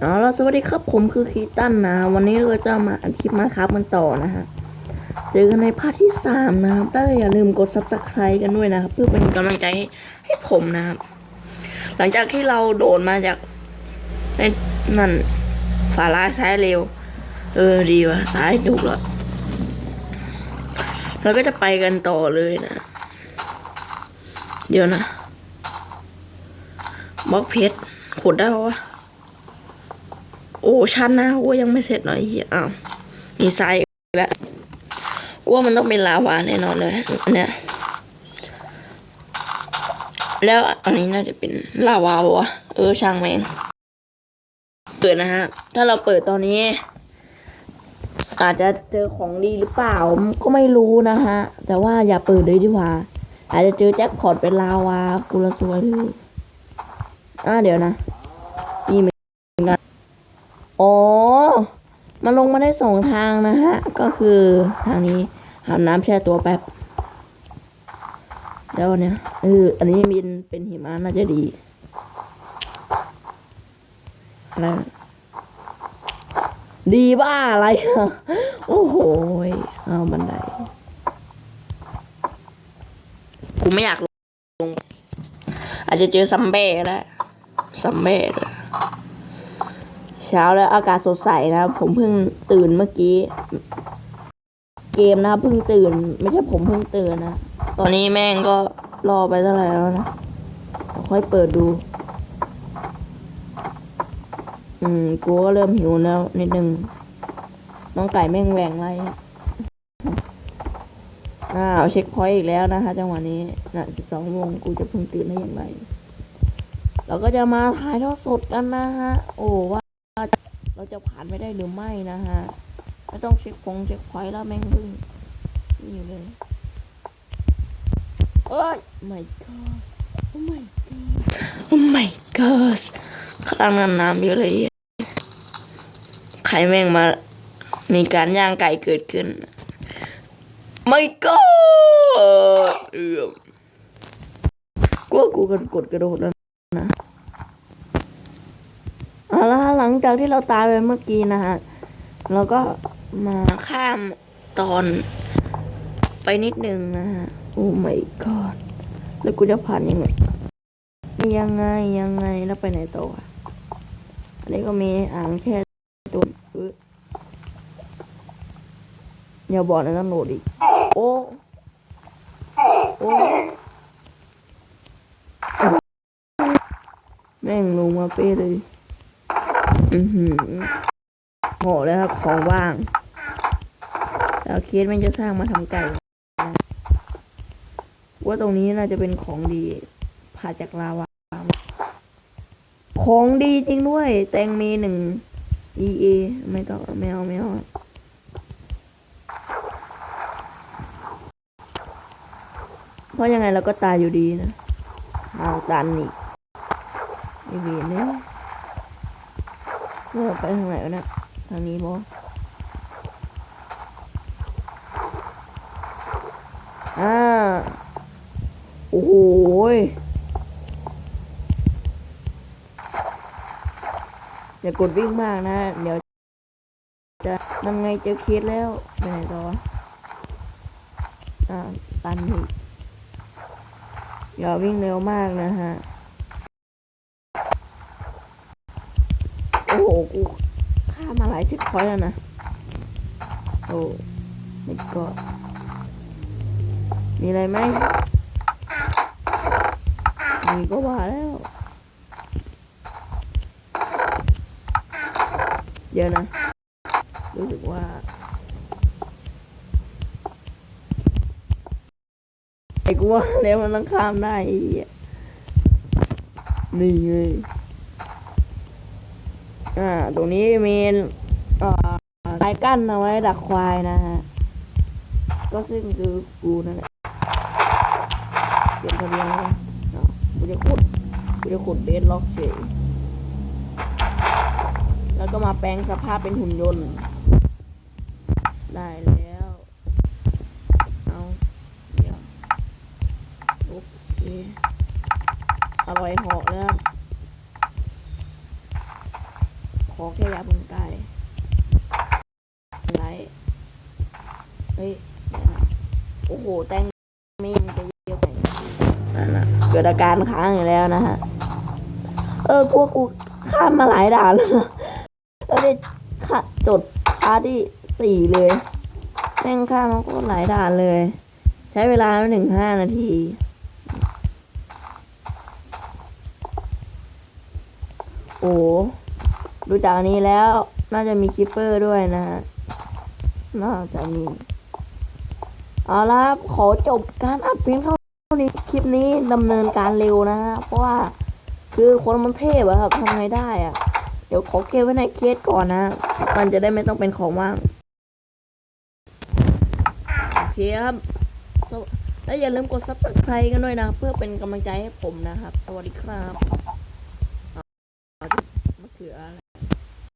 เอาล่ะสวัสดีครับผมคือคีตันนะ วันนี้เราจะมาอัดคลิปมาครับมันต่อนะฮะเจอกันในพาร์ทที่สามนะครับแล้วอย่าลืมกด subscribe กันด้วยนะครับ เพื่อเป็นกำลังใจให้ผมนะครับ หลังจากที่เราโดดมาจากไอ้นั่นฝาร้ายซ้ายเร็ว เออดีว่ะซ้ายถูกแล้วเราก็จะไปกันต่อเลยนะ เดี๋ยวนะบล็อกเพชรขุดได้ปะวะ โอ้ชันนะว่ายังไม่เสร็จหน่อยเหี้ยอ้าวมีทรายแล้วว่ามันต้องเป็นลาวาแน่นอนเลยเนี่ยแล้วอันนี้น่าจะเป็นลาวาวะเออช่างแม่งเปิดนะฮะ ถ้าเราเปิดตอนนี้ อาจจะเจอของดีหรือเปล่าก็ไม่รู้นะฮะ แต่ว่าอย่าเปิดเลยดีกว่า อาจจะเจอแจ็คพอตเป็นลาวากุละสวยเลยอ่าเดี๋ยวนะ อ๋อ มันลงมาได้สองทางนะฮะ ก็คือทางนี้หาน้ำแช่ตัวแป๊บแล้วเนี้ยเอออันนี้มินเป็นหิมะน่าจะดีอะไรนะดีบ้าอะไร โอ้โหเอาบันไดกูไม่อยากลง อาจจะเจอซัมเบ้ก็ได้ซัมเบ้ด้ว เช้าแล้วอากาศสดใสนะครับ ผมเพิ่งตื่นเมื่อกี้ เกมนะครับเพิ่งตื่น ไม่ใช่ผมเพิ่งตื่นนะตอนนี้แม่งก็รอไปเท่าไหร่แล้วนะค่อยเปิดดู อืมกูก็เริ่มหิวแล้วนิดนึงน้องไก่แม่งแหวงไรอ้าวเช็คพอยต์อีกแล้วนะคะจังหวะนี้น่ะสิบสองโมงกูจะเพิ่งตื่นได้อย่างไรเราก็จะมาถ่ายทอดสดกันนะฮะ โอ้ว่า เราจะผ่านไปได้หรือไม่นะฮะไม่ต้องเช็คพงเช็คพอยต์แล้วแม่งพึ่งนี่อยู่เลยเอ้ย my god โอ้ my god โอ้ my god ข้างล่างน้ำเยอะเลยอะใครแม่งมา มีการย่างไก่เกิดขึ้น my god เอือมกูว่ากูกันกดกระโดดแล้วนะ เอาละหลัง จากที่เราตายไปเมื่อกี้นะฮะเราก็มาข้ามตอนไปนิดนึงนะฮะโอ้ my god แล้วกูจะผ่านยังไงยังไงยังไงแล้วไปไหนต่ออันนี้ก็มีอ่างแช่ตัวเอยอย่าบอกนะต้องโหลดอีก โอ้โอ้แม่งลงมาเป้เลย อือหือโหเลยครับของว่างแล้วเคสมันจะสร้างมาทำไก่นะว่าตรงนี้น่าจะเป็นของดีผ่าจากลาวาของดีจริงด้วย แตงเมหนึ่ง EA ไม่ต้องไม่เอาไม่เอาเพราะยังไงเราก็ตายอยู่ดีนะเอาตันอีกไอเวนเนี่ย เราไปทางไหนวะเนี่ยทางนี้บออ่า โอ้โหอย่ากดวิ่งมากนะ เดี๋ยวจะทำไงเจอเคสแล้วไปไหนต่อวะอ่าตันอีกอย่าวิ่งเร็วมากนะฮะ โอ้โหกูข้ามาหลายช็คพอยแล้วนะ โอ้ไม่ก็มีอะไรไหมมีก็ว่าแล้ว เดี๋ยวนะ รู้สึกว่าไอ้กูว่าแล้วมันต้องข้ามได้นี่เลย อ่า ตรงนี้มีอ่าลายกั้นเอาไว้ดักควายนะฮะ ก็ซึ่งคือกูนั่นแหละเปลี่ยนทะเบียนแล้วนะเนากูจะขุดกูจะขุดเบสล็อกเฉยแล้วก็มาแปลงสภาพเป็นหุ่นยนต์ ได้แล้ว เอาเดี๋ยวโอเคอร่อยเหาะแล้วครับ ข ข อแค่ยาเพิ่งใกล้ไรเฮ้ยโอ้โห แตงมีมันจะเยอะไปนั่นนะเกิดอาการค้างอีกแล้วนะฮะ เออ พวกกูข้ามมาหลายด่านแล้วเออได้ค่ะจดพาร์ทที่สี่เลยแม่งข้ามมาโคตรหลายด่านเลย ใช้เวลาไม่ถึงห้านาทีโอ้ ดูจากนี้แล้วน่าจะมีคิปเปอร์ด้วยนะฮะ น่าจะมี เอาละครับ ขอจบการอัดเพียงเท่านี้คลิปนี้ดำเนินการเร็วนะฮะ เพราะว่าคือคนมันเทพอะครับทำไงได้อะเดี๋ยวขอเก็บไว้ในเคสก่อนนะ มันจะได้ไม่ต้องเป็นของว่าง โอเคครับ และอย่าลืมกด subscribe กันด้วยนะ เพื่อเป็นกำลังใจให้ผมนะครับ สวัสดีครับอ้าวมะเขืออะไร